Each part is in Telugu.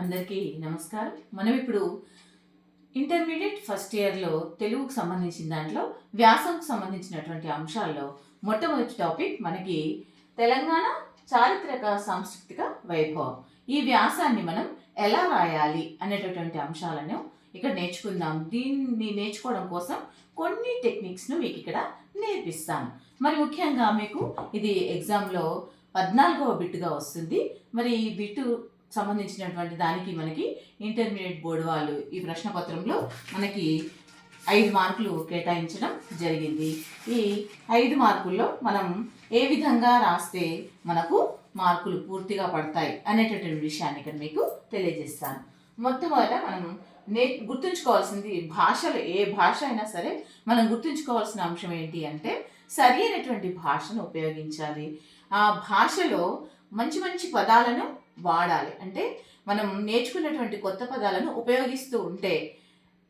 అందరికీ నమస్కారం. మనం ఇప్పుడు ఇంటర్మీడియట్ ఫస్ట్ ఇయర్లో తెలుగుకు సంబంధించిన దాంట్లో వ్యాసంకు సంబంధించినటువంటి అంశాల్లో మొట్టమొదటి టాపిక్ మనకి తెలంగాణ చారిత్రక సాంస్కృతిక వైభవం. ఈ వ్యాసాన్ని మనం ఎలా రాయాలి అనేటటువంటి అంశాలను ఇక్కడ నేర్చుకుందాం. దీన్ని నేర్చుకోవడం కోసం కొన్ని టెక్నిక్స్ను మీకు ఇక్కడ నేర్పిస్తాను. మరి ముఖ్యంగా మీకు ఇది ఎగ్జామ్లో పద్నాలుగవ బిట్టుగా వస్తుంది. మరి ఈ బిట్టు సంబంధించినటువంటి దానికి మనకి ఇంటర్మీడియట్ బోర్డు వాళ్ళు ఈ ప్రశ్నపత్రంలో మనకి ఐదు మార్కులు కేటాయించడం జరిగింది. ఈ ఐదు మార్కుల్లో మనం ఏ విధంగా రాస్తే మనకు మార్కులు పూర్తిగా పడతాయి అనేటటువంటి విషయాన్ని ఇక్కడ మీకు తెలియజేస్తాను. మొట్టమొదట మనం నే గుర్తుంచుకోవాల్సింది భాషలు ఏ భాష అయినా సరే మనం గుర్తుంచుకోవాల్సిన అంశం ఏంటి అంటే సరి అయినటువంటి భాషను ఉపయోగించాలి. ఆ భాషలో మంచి మంచి పదాలను వాడాలి. అంటే మనం నేర్చుకున్నటువంటి కొత్త పదాలను ఉపయోగిస్తూ ఉంటే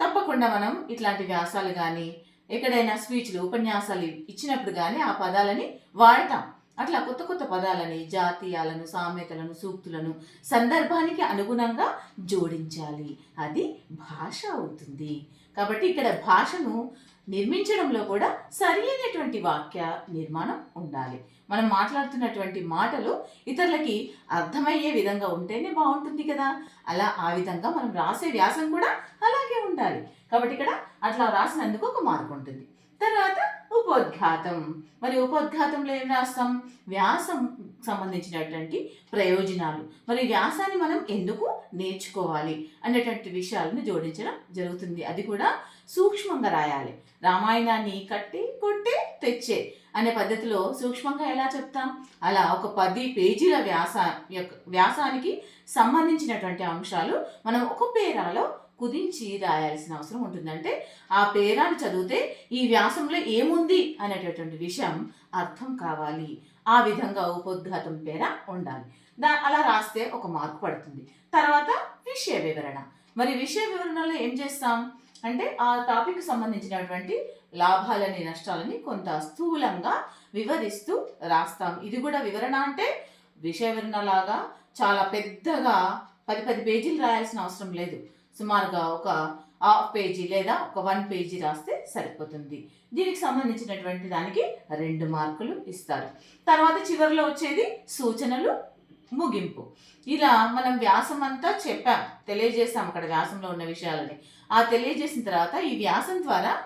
తప్పకుండా మనం ఇట్లాంటి వ్యాసాలు కానీ ఎక్కడైనా స్పీచ్లు ఉపన్యాసాలు ఇచ్చినప్పుడు కానీ ఆ పదాలని వాడతాం. అట్లా కొత్త కొత్త పదాలని జాతీయాలను సామెతలను సూక్తులను సందర్భానికి అనుగుణంగా జోడించాలి. అది భాష అవుతుంది. కాబట్టి ఇక్కడ భాషను నిర్మించడంలో కూడా సరి అయినటువంటి వాక్య నిర్మాణం ఉండాలి. మనం మాట్లాడుతున్నటువంటి మాటలు ఇతరులకి అర్థమయ్యే విధంగా ఉంటేనే బాగుంటుంది కదా. అలా ఆ విధంగా మనం రాసే వ్యాసం కూడా అలాగే ఉండాలి. కాబట్టి ఇక్కడ అట్లా రాసినందుకు ఒక మార్పు ఉంటుంది. తర్వాత ఉపోద్ఘాతం. మరి ఉపోద్ఘాతంలో ఏం రాస్తాం? వ్యాసం సంబంధించినటువంటి ప్రయోజనాలు. మరి వ్యాసాన్ని మనం ఎందుకు నేర్చుకోవాలి? అనేటువంటి విషయాలను జోడించడం జరుగుతుంది. అది కూడా సూక్ష్మంగా రాయాలి. రామాయణాన్ని కట్టి కొట్టి తెచ్చే అనే పద్ధతిలో సూక్ష్మంగా ఎలా చెప్తాం? అలా ఒక పది పేజీల వ్యాస యొక్క వ్యాసానికి సంబంధించినటువంటి అంశాలు మనం ఒక పేరాలో కుదించి రాయాల్సిన అవసరం ఉంటుందంటే ఆ పేరాన్ని చదివితే ఈ వ్యాసంలో ఏముంది అనేటటువంటి విషయం అర్థం కావాలి. ఆ విధంగా ఉపోద్ఘాతం పేర ఉండాలి. దా అలా రాస్తే ఒక మార్కు పడుతుంది. తర్వాత విషయ వివరణ. మరి విషయ వివరణలో ఏం చేస్తాం? అంటే ఆ టాపిక్ సంబంధించినటువంటి లాభాలని నష్టాలని కొంత స్థూలంగా వివరిస్తూ రాస్తాం. ఇది కూడా వివరణ అంటే విషయ వివరణ లాగా చాలా పెద్దగా పది పది పేజీలు రాయాల్సిన అవసరం లేదు. సుమారుగా ఒక హాఫ్ పేజీ లేదా ఒక వన్ పేజీ రాస్తే సరిపోతుంది. దీనికి సంబంధించినటువంటి దానికి రెండు మార్కులు ఇస్తారు. తర్వాత చివరిలో వచ్చేది సూచనలు ముగింపు. ఇలా మనం వ్యాసం అంతా చెప్పాం. తెలియజేసాం అక్కడ వ్యాసంలో ఉన్న విషయాలని. ఆ తెలియజేసిన తర్వాత ఈ వ్యాసం ద్వారా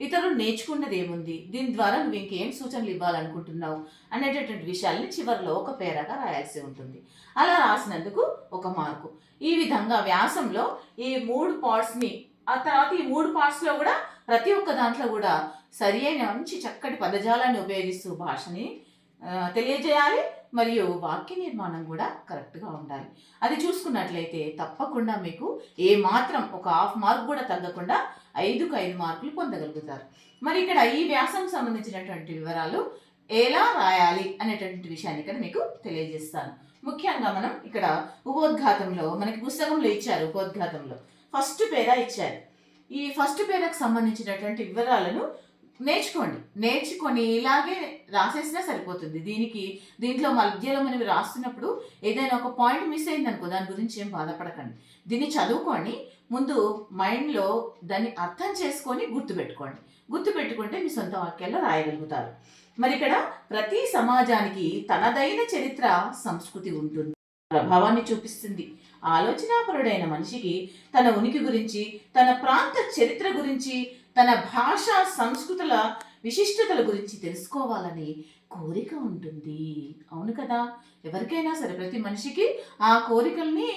ఇతరులు నేర్చుకున్నది ఏముంది? దీని ద్వారా నువ్వు ఇంకేం సూచనలు ఇవ్వాలనుకుంటున్నావు? అనేటటువంటి విషయాల్ని చివరిలో ఒక పేరాగా రాయాల్సి ఉంటుంది. అలా రాసినందుకు ఒక మార్కు. ఈ విధంగా వ్యాసంలో ఈ మూడు పార్ట్స్ని ఆ తర్వాత ఈ మూడు పార్ట్స్లో కూడా ప్రతి ఒక్క దాంట్లో కూడా సరి అయిన మంచి చక్కటి పదజాలాన్ని ఉపయోగిస్తూ భాషని తెలియజేయాలి. మరియు వాక్య నిర్మాణం కూడా కరెక్ట్గా ఉండాలి. అది చూసుకున్నట్లయితే తప్పకుండా మీకు ఏ మాత్రం ఒక హాఫ్ మార్క్ కూడా తగ్గకుండా ఐదుకు ఐదు మార్కులు పొందగలుగుతారు. మరి ఇక్కడ ఈ వ్యాసం సంబంధించినటువంటి వివరాలు ఎలా రాయాలి అనేటువంటి విషయాన్ని ఇక్కడ మీకు తెలియజేస్తాను. ముఖ్యంగా మనం ఇక్కడ ఉపోద్ఘాతంలో మనకి పుస్తకంలో ఇచ్చారు ఉపోద్ఘాతంలో. ఫస్ట్ పేరా ఇచ్చారు. ఈ ఫస్ట్ పేరకు సంబంధించినటువంటి వివరాలను నేర్చుకోండి. నేర్చుకొని ఇలాగే రాసేసినా సరిపోతుంది. దీనికి దీంట్లో మధ్యలో మనం రాస్తున్నప్పుడు ఏదైనా ఒక పాయింట్ మిస్ అయింది అనుకో దాని గురించి ఏం బాధపడకండి. దీన్ని చదువుకొని ముందు మైండ్లో దాన్ని అర్థం చేసుకొని గుర్తుపెట్టుకోండి. గుర్తుపెట్టుకుంటే మీ సొంత వాక్యాల్లో రాయగలుగుతారు. మరి ఇక్కడ ప్రతి సమాజానికి తనదైన చరిత్ర సంస్కృతి ఉంటుంది. ప్రభావాన్ని చూపిస్తుంది. ఆలోచనాపరుడైన మనిషికి తన ఉనికి గురించి తన ప్రాంత చరిత్ర గురించి తన భాష సంస్కృతుల విశిష్టతల గురించి తెలుసుకోవాలని కోరిక ఉంటుంది. అవును కదా? ఎవరికైనా సరే ప్రతి మనిషికి ఆ కోరికల్ని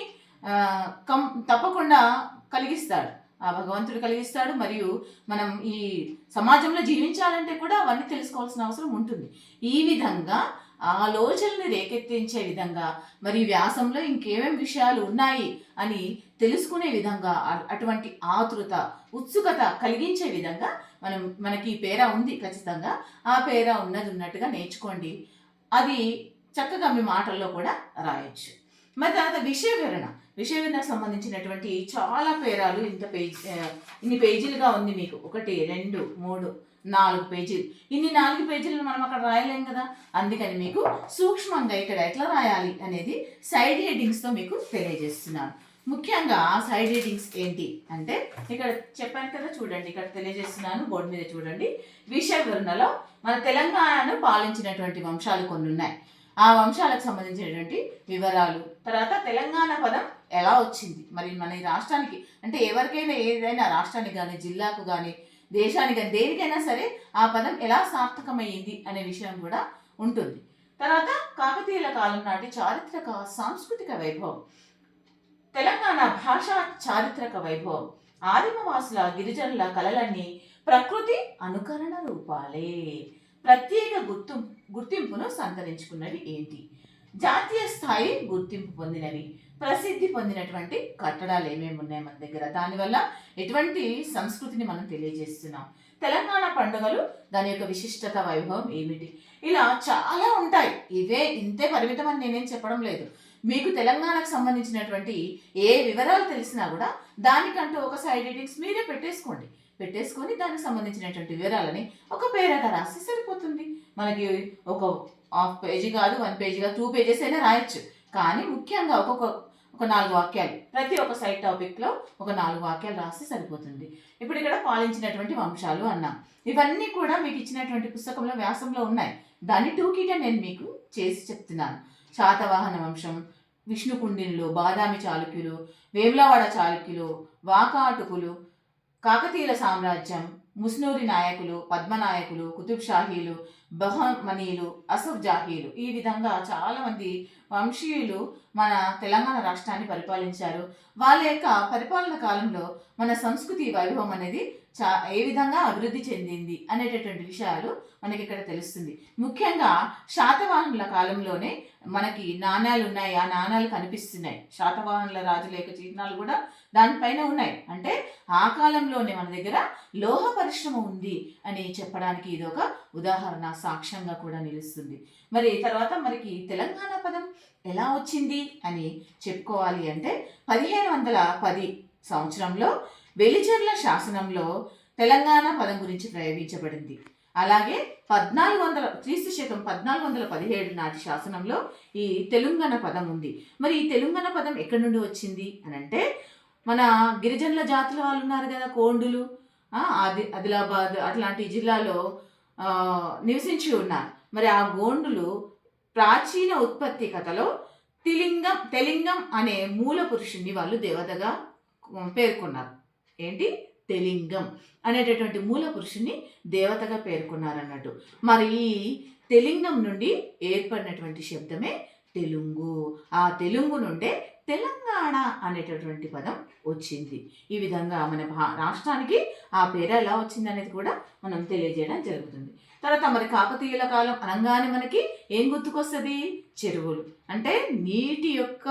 కం తప్పకుండా కలిగిస్తాడు. ఆ భగవంతుడు కలిగిస్తాడు. మరియు మనం ఈ సమాజంలో జీవించాలంటే కూడా అవన్నీ తెలుసుకోవాల్సిన అవసరం ఉంటుంది. ఈ విధంగా ఆలోచనని రేకెత్తించే విధంగా మరి వ్యాసంలో ఇంకేమేం విషయాలు ఉన్నాయి అని తెలుసుకునే విధంగా అటువంటి ఆతృత ఉత్సుకత కలిగించే విధంగా మనం మనకి ఈ పేర ఉంది ఖచ్చితంగా. ఆ పేర ఉన్నది ఉన్నట్టుగా నేర్చుకోండి. అది చక్కగా మీ మాటల్లో కూడా రాయొచ్చు. మరి తర్వాత విషయ వివరణ విషయ వివరణకు సంబంధించినటువంటి చాలా పేరాలు ఇంత పేజ్ ఇన్ని పేజీలుగా ఉంది మీకు. ఒకటి రెండు మూడు నాలుగు పేజీలు. ఇన్ని నాలుగు పేజీలను మనం అక్కడ రాయలేం కదా? అందుకని మీకు సూక్ష్మంగా ఇక్కడ ఎట్లా రాయాలి అనేది సైడ్ హెడ్డింగ్స్తో మీకు తెలియజేస్తున్నాను. ముఖ్యంగా సైడ్ రీడింగ్స్ ఏంటి అంటే ఇక్కడ చెప్పాను కదా చూడండి ఇక్కడ తెలియజేస్తున్నాను బోర్డు మీద చూడండి. విషయ వివరణలో మన తెలంగాణను పాలించినటువంటి వంశాలు కొన్ని ఉన్నాయి ఆ వంశాలకు సంబంధించినటువంటి వివరాలు. తర్వాత తెలంగాణ పదం ఎలా వచ్చింది? మరి మన ఈ రాష్ట్రానికి అంటే ఎవరికైనా ఏదైనా రాష్ట్రానికి కానీ జిల్లాకు కానీ దేశానికి కానీ దేనికైనా సరే ఆ పదం ఎలా సార్థకమైంది అనే విషయం కూడా ఉంటుంది. తర్వాత కాకతీయుల కాలం నాటి చారిత్రక సాంస్కృతిక వైభవం. తెలంగాణ భాషా చారిత్రక వైభవం. ఆదిమవాసుల గిరిజనుల కళలన్నీ ప్రకృతి అనుకరణ రూపాలే. ప్రత్యేక గుర్తు గుర్తింపును సంతరించుకున్నవి ఏంటి? జాతీయ స్థాయి గుర్తింపు పొందినవి ప్రసిద్ధి పొందినటువంటి కట్టడాలు ఏమేమి ఉన్నాయి మన దగ్గర? దానివల్ల ఎటువంటి సంస్కృతిని మనం తెలియజేస్తున్నాం. తెలంగాణ పండుగలు దాని యొక్క విశిష్టత వైభవం ఏమిటి? ఇలా చాలా ఉంటాయి. ఇవే ఇంతే పరిమితం అని నేనేం చెప్పడం లేదు. మీకు తెలంగాణకు సంబంధించినటువంటి ఏ వివరాలు తెలిసినా కూడా దానికంటూ ఒక సైడ్ ఎడిటింగ్స్ మీరే పెట్టేసుకోండి. పెట్టేసుకొని దానికి సంబంధించినటువంటి వివరాలని ఒక పేరాట రాసి సరిపోతుంది. మనకి ఒక హాఫ్ పేజీ కాదు వన్ పేజీ కాదు టూ పేజెస్ అయినా రాయొచ్చు. కానీ ముఖ్యంగా ఒక్కొక్క ఒక నాలుగు వాక్యాలు ప్రతి ఒక్క సైడ్ టాపిక్లో ఒక నాలుగు వాక్యాలు రాస్తే సరిపోతుంది. ఇప్పుడు ఇక్కడ పాలించినటువంటి వంశాలు అన్నాం. ఇవన్నీ కూడా మీకు ఇచ్చినటువంటి పుస్తకంలో వ్యాసంలో ఉన్నాయి. దాన్ని టూకీట నేను మీకు చేసి చెప్తున్నాను. శాతవాహన వంశం విష్ణుకుండిన్లు బాదామి చాళుక్యులు వేములవాడ చాళుక్యులు వాకాటుకులు కాకతీయుల సామ్రాజ్యం ముస్నూరి నాయకులు పద్మనాయకులు కుతుబ్ షాహీలు అసఫ్ జాహీలు. ఈ విధంగా చాలామంది వంశీయులు మన తెలంగాణ రాష్ట్రాన్ని పరిపాలించారు. వాళ్ళ యొక్క పరిపాలన కాలంలో మన సంస్కృతి వైభవం అనేది చా ఏ విధంగా అభివృద్ధి చెందింది అనేటటువంటి విషయాలు మనకి ఇక్కడ తెలుస్తుంది. ముఖ్యంగా శాతవాహనుల కాలంలోనే మనకి నాణ్యాలు ఉన్నాయి. ఆ నాణ్యాలు కనిపిస్తున్నాయి. శాతవాహనుల రాజుల యొక్క చిహ్నాలు కూడా దానిపైన ఉన్నాయి. అంటే ఆ కాలంలోనే మన దగ్గర లోహ పరిశ్రమ ఉంది అని చెప్పడానికి ఇది ఒక ఉదాహరణ సాక్ష్యంగా కూడా నిలుస్తుంది. మరి తర్వాత మనకి తెలంగాణ పదం ఎలా వచ్చింది అని చెప్పుకోవాలి అంటే పదిహేను వందల పది సంవత్సరంలో వెలిచెర్ల శాసనంలో తెలంగాణ పదం గురించి ప్రయోగించబడింది. అలాగే పద్నాలుగు వందల క్రీస్తు శకం పద్నాలుగు వందల పదిహేడు నాటి శాసనంలో ఈ తెలంగాణ పదం ఉంది. మరి ఈ తెలంగాణ పదం ఎక్కడి నుండి వచ్చింది అని అంటే మన గిరిజనుల జాతుల వాళ్ళు ఉన్నారు కదా కోండులు ఆది ఆదిలాబాద్ అట్లాంటి జిల్లాలో నివసించి ఉన్నారు. మరి ఆ గోండులు ప్రాచీన ఉత్పత్తి కథలో తిలింగం తెలింగం అనే మూల పురుషుణ్ణి వాళ్ళు దేవతగా పేర్కొన్నారు. ఏంటి? తెలింగం అనేటటువంటి మూల పురుషుణ్ణి దేవతగా పేర్కొన్నారు అన్నట్టు మరి ఈ తెలింగం నుండి ఏర్పడినటువంటి శబ్దమే తెలుగు. ఆ తెలుగు నుండే తెలంగాణ అనేటటువంటి పదం వచ్చింది. ఈ విధంగా మన భా రాష్ట్రానికి ఆ పేరు ఎలా వచ్చింది అనేది కూడా మనం తెలియజేయడం జరుగుతుంది. తర్వాత మరి కాకతీయుల కాలం అనగానే మనకి ఏం గుర్తుకొస్తుంది? చెరువులు. అంటే నీటి యొక్క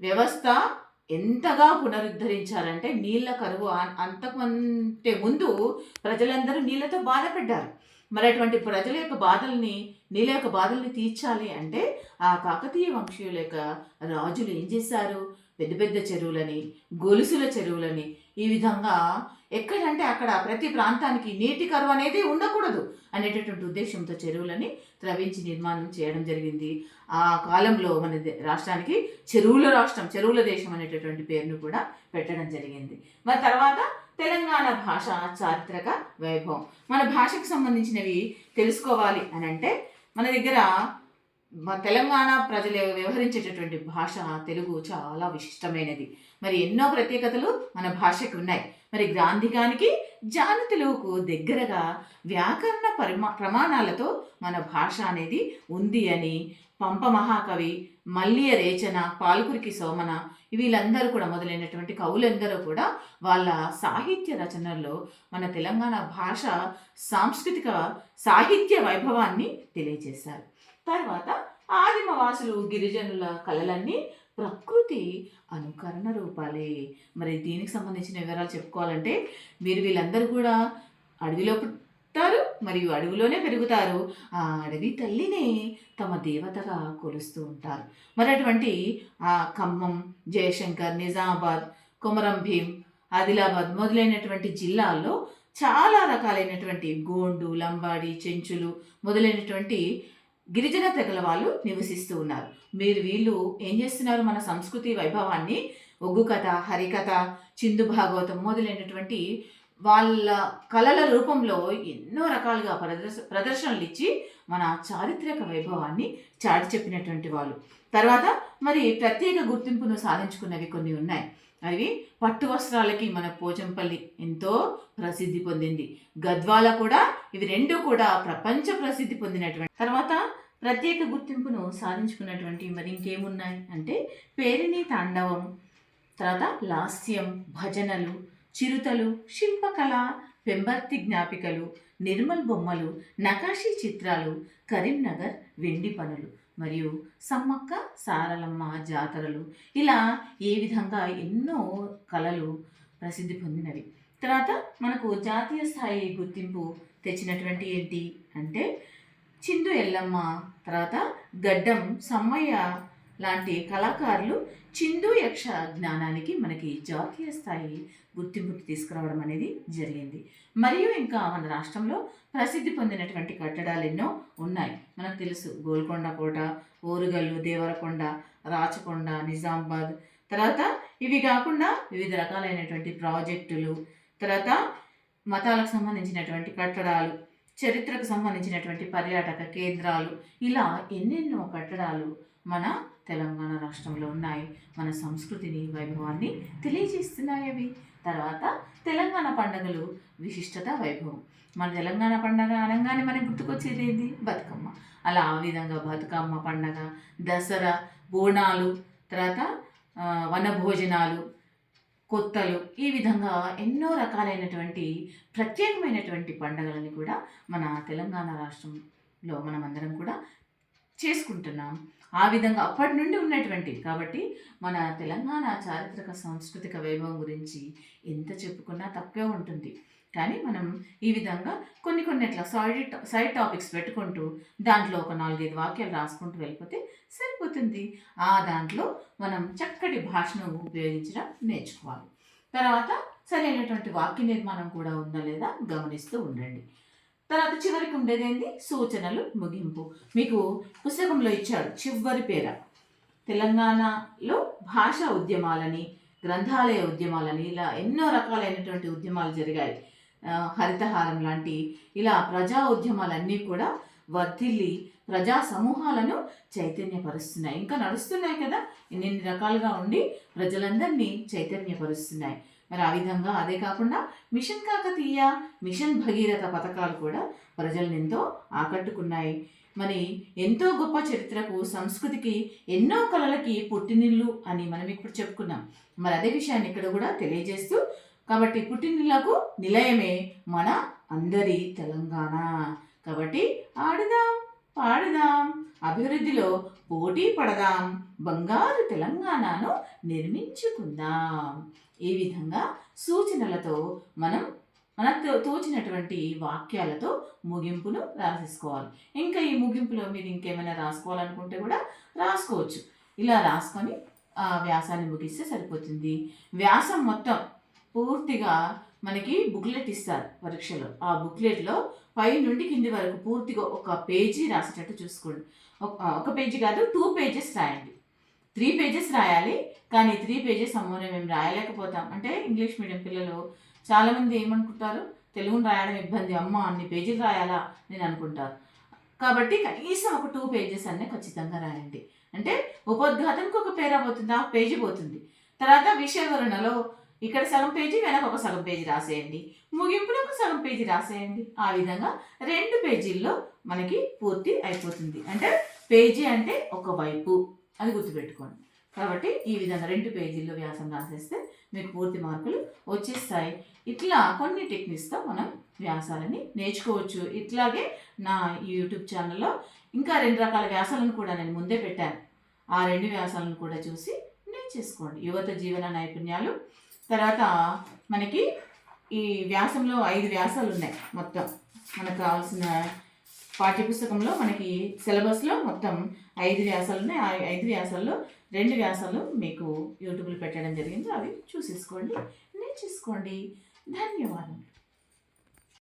వ్యవస్థ ఎంతగా పునరుద్ధరించారంటే నీళ్ళ కరువు అంతకంటే ముందు ప్రజలందరూ నీళ్ళతో బాధపడ్డారు. మరి అటువంటి ప్రజల యొక్క బాధల్ని నీళ్ళ యొక్క బాధల్ని తీర్చాలి అంటే ఆ కాకతీయ వంశీయుల యొక్క రాజులు ఏం చేశారు? పెద్ద పెద్ద చెరువులని గొలుసుల చెరువులని ఈ విధంగా ఎక్కడంటే అక్కడ ప్రతి ప్రాంతానికి నీటి కరువు అనేది ఉండకూడదు అనేటటువంటి ఉద్దేశంతో చెరువులని త్రవించి నిర్మాణం చేయడం జరిగింది. ఆ కాలంలో మన రాష్ట్రానికి చెరువుల రాష్ట్రం చెరువుల దేశం అనేటటువంటి పేరును కూడా పెట్టడం జరిగింది. మరి తర్వాత తెలంగాణ భాష చారిత్రక వైభవం. మన భాషకు సంబంధించినవి తెలుసుకోవాలి అని అంటే మన దగ్గర మన తెలంగాణ ప్రజలు వ్యవహరించేటటువంటి భాష తెలుగు చాలా విశిష్టమైనది. మరి ఎన్నో ప్రత్యేకతలు మన భాషకు ఉన్నాయి. మరి గ్రాంధికానికి జాను తెలుగుకు దగ్గరగా వ్యాకరణ పరిమా ప్రమాణాలతో మన భాష అనేది ఉంది అని పంప మహాకవి మల్లియ రేచన పాల్కురికి సోమన వీళ్ళందరూ కూడా మొదలైనటువంటి కవులందరూ కూడా వాళ్ళ సాహిత్య రచనల్లో మన తెలంగాణ భాష సాంస్కృతిక సాహిత్య వైభవాన్ని తెలియజేశారు. తర్వాత ఆదిమవాసులు గిరిజనుల కళలన్నీ ప్రకృతి అనుకరణ రూపాలే. మరి దీనికి సంబంధించిన వివరాలు చెప్పుకోవాలంటే మీరు వీళ్ళందరూ కూడా అడవిలో పుట్టారు మరియు అడవిలోనే పెరుగుతారు. ఆ అడవి తల్లినే తమ దేవతగా కొలుస్తూ ఉంటారు. మరి అటువంటి ఆ ఖమ్మం జయశంకర్ నిజామాబాద్ కొమరం భీం ఆదిలాబాద్ మొదలైనటువంటి జిల్లాల్లో చాలా రకాలైనటువంటి గోండు లంబాడి చెంచులు మొదలైనటువంటి గిరిజన తెగల వాళ్ళు నివసిస్తూ ఉన్నారు. మీరు వీళ్ళు ఏం చేస్తున్నారు? మన సంస్కృతి వైభవాన్ని ఒగ్గు కథ హరికథ చిందు భాగవతం మొదలైనటువంటి వాళ్ళ కళల రూపంలో ఎన్నో రకాలుగా ప్రదర్శ ప్రదర్శనలు ఇచ్చి మన చారిత్రక వైభవాన్ని చాటి చెప్పినటువంటి వాళ్ళు. తర్వాత మరి ప్రత్యేక గుర్తింపును సాధించుకున్నవి కొన్ని ఉన్నాయి. అవి పట్టు వస్త్రాలకి మన పోచంపల్లి ఎంతో ప్రసిద్ధి పొందింది. గద్వాల కూడా ఇవి రెండు కూడా ప్రపంచ ప్రసిద్ధి పొందినటువంటి తర్వాత ప్రత్యేక గుర్తింపును సాధించుకున్నటువంటి మరి ఇంకేమున్నాయి? అంటే పేరిణి తాండవం తర్వాత లాస్యం భజనలు చిరుతలు శిల్పకళ పెంబర్తి జ్ఞాపికలు నిర్మల్ బొమ్మలు నకాషీ చిత్రాలు కరీంనగర్ వెండి పనులు మరియు సమ్మక్క సారలమ్మ జాతరలు. ఇలా ఏ విధంగా ఎన్నో కళలు ప్రసిద్ధి పొందినవి. తర్వాత మనకు జాతీయ స్థాయి గుర్తింపు తెచ్చినటువంటి ఏంటి అంటే చిందు ఎల్లమ్మ. తర్వాత గడ్డం సమ్మయ్య లాంటి కళాకారులు చిందు యక్ష జ్ఞానానికి మనకి జాతీయ స్థాయి గుర్తింపుకి తీసుకురావడం అనేది జరిగింది. మరియు ఇంకా మన రాష్ట్రంలో ప్రసిద్ధి పొందినటువంటి కట్టడాలు ఎన్నో ఉన్నాయి. మనకు తెలుసు గోల్కొండ కోట ఓరుగల్లు దేవరకొండ రాచకొండ నిజామాబాద్. తర్వాత ఇవి కాకుండా వివిధ రకాలైనటువంటి ప్రాజెక్టులు తర్వాత మతాలకు సంబంధించినటువంటి కట్టడాలు చరిత్రకు సంబంధించినటువంటి పర్యాటక కేంద్రాలు ఇలా ఎన్నెన్నో కట్టడాలు మన తెలంగాణ రాష్ట్రంలో ఉన్నాయి. మన సంస్కృతిని వైభవాన్ని తెలియజేస్తున్నాయి అవి. తర్వాత తెలంగాణ పండుగలు విశిష్టత వైభవం. మన తెలంగాణ పండగ అనగానే మనకు గుర్తుకొచ్చేది ఏంది? బతుకమ్మ. అలా ఆ విధంగా బతుకమ్మ పండగ దసరా బోనాలు తర్వాత వనభోజనాలు కొత్తలు ఈ విధంగా ఎన్నో రకాలైనటువంటి ప్రత్యేకమైనటువంటి పండుగలని కూడా మన తెలంగాణ రాష్ట్రంలో మనమందరం కూడా చేసుకుంటున్నాం. ఆ విధంగా అప్పటి నుండి ఉన్నటువంటి కాబట్టి మన తెలంగాణ చారిత్రక సాంస్కృతిక వైభవం గురించి ఎంత చెప్పుకున్నా తక్కువే ఉంటుంది. కానీ మనం ఈ విధంగా కొన్ని కొన్ని అట్లా సైడ్ సైడ్ టాపిక్స్ పెట్టుకుంటూ దాంట్లో ఒక నాలుగైదు వాక్యాలు రాసుకుంటూ వెళ్ళిపోతే సరిపోతుంది. ఆ దాంట్లో మనం చక్కటి భాషను ఉపయోగించడం నేర్చుకోవాలి. తర్వాత సరైనటువంటి వాక్య నిర్మాణం కూడా ఉందా లేదా గమనిస్తూ ఉండండి. తర్వాత చివరికి ఉండేది ఏంటి సూచనలు ముగింపు. మీకు పుస్తకంలో ఇచ్చాడు చివరి పేర. తెలంగాణలో భాషా ఉద్యమాలని గ్రంథాలయ ఉద్యమాలని ఇలా ఎన్నో రకాలైనటువంటి ఉద్యమాలు జరిగాయి. హరితహారం లాంటి ఇలా ప్రజా ఉద్యమాలన్నీ కూడా వర్ధిల్లి ప్రజా సమూహాలను చైతన్యపరుస్తున్నాయి. ఇంకా నడుస్తున్నాయి కదా. ఇన్ని రకాలుగా ఉండి ప్రజలందరినీ చైతన్యపరుస్తున్నాయి. మరి ఆ విధంగా అదే కాకుండా మిషన్ కాకతీయ మిషన్ భగీరథ పథకాలు కూడా ప్రజలను ఎంతో ఆకట్టుకున్నాయి. మరి ఎంతో గొప్ప చరిత్రకు సంస్కృతికి ఎన్నో కళలకి పుట్టినిల్లు అని మనం ఇప్పుడు చెప్పుకున్నాం. మరి అదే విషయాన్ని ఇక్కడ కూడా తెలియజేస్తూ కాబట్టి పుట్టినిళ్ళకు నిలయమే మన అందరి తెలంగాణ. కాబట్టి ఆడుదాం పాడుదాం అభివృద్ధిలో పోటీ పడదాం బంగారు తెలంగాణను నిర్మించుకుందాం. ఈ విధంగా సూచనలతో మనం మనకు తోచినటువంటి వాక్యాలతో ముగింపును రాసేసుకోవాలి. ఇంకా ఈ ముగింపులో మీరు ఇంకేమైనా రాసుకోవాలనుకుంటే కూడా రాసుకోవచ్చు. ఇలా రాసుకొని ఆ వ్యాసాన్ని ముగిస్తే సరిపోతుంది. వ్యాసం మొత్తం పూర్తిగా మనకి బుక్లెట్ ఇస్తారు పరీక్షలో. ఆ బుక్లెట్లో పై నుండి కింది వరకు పూర్తిగా ఒక పేజీ రాసేటట్టు చూసుకోండి. ఒక ఒక పేజీ కాదు టూ పేజెస్ రాయండి. త్రీ పేజెస్ రాయాలి కానీ త్రీ పేజెస్ అమ్మోనే మేము రాయలేకపోతాం. అంటే ఇంగ్లీష్ మీడియం పిల్లలు చాలామంది ఏమనుకుంటారు? తెలుగును రాయడం ఇబ్బంది అమ్మ అన్ని పేజీలు రాయాలా? నేను అనుకుంటారు కాబట్టి కనీసం ఒక టూ పేజెస్ అన్నీ ఖచ్చితంగా రాయండి. అంటే ఉపోద్ఘాతంకి ఒక పేరా పోతుంది ఆ పేజీ పోతుంది. తర్వాత విషయ వివరణలో ఇక్కడ సగం పేజీ వెనక ఒక సగం పేజీ రాసేయండి. ముగింపులో ఒక సగం పేజీ రాసేయండి. ఆ విధంగా రెండు పేజీల్లో మనకి పూర్తి అయిపోతుంది. అంటే పేజీ అంటే ఒక వైపు. అది గుర్తుపెట్టుకోండి. కాబట్టి ఈ విధంగా రెండు పేజీల్లో వ్యాసం రాసేస్తే మీకు పూర్తి మార్కులు వచ్చేస్తాయి. ఇట్లా కొన్ని టెక్నిక్స్తో మనం వ్యాసాలని నేర్చుకోవచ్చు. ఇట్లాగే నా యూట్యూబ్ ఛానల్లో ఇంకా రెండు రకాల వ్యాసాలను కూడా నేను ముందే పెట్టాను. ఆ రెండు వ్యాసాలను కూడా చూసి నేర్చేసుకోండి. యువత జీవన నైపుణ్యాలు. తర్వాత మనకి ఈ వ్యాసంలో ఐదు వ్యాసాలు ఉన్నాయి మొత్తం. మనకు కావాల్సిన పాఠ్యపుస్తకంలో మనకి సిలబస్లో మొత్తం ఐదు వ్యాసాలు ఉన్నాయి. ఆ ఐదు వ్యాసాల్లో రెండు వ్యాసాలు మీకు యూట్యూబ్లో పెట్టడం జరిగింది. అవి చూసేసుకోండి నేర్చేసుకోండి. ధన్యవాదములు.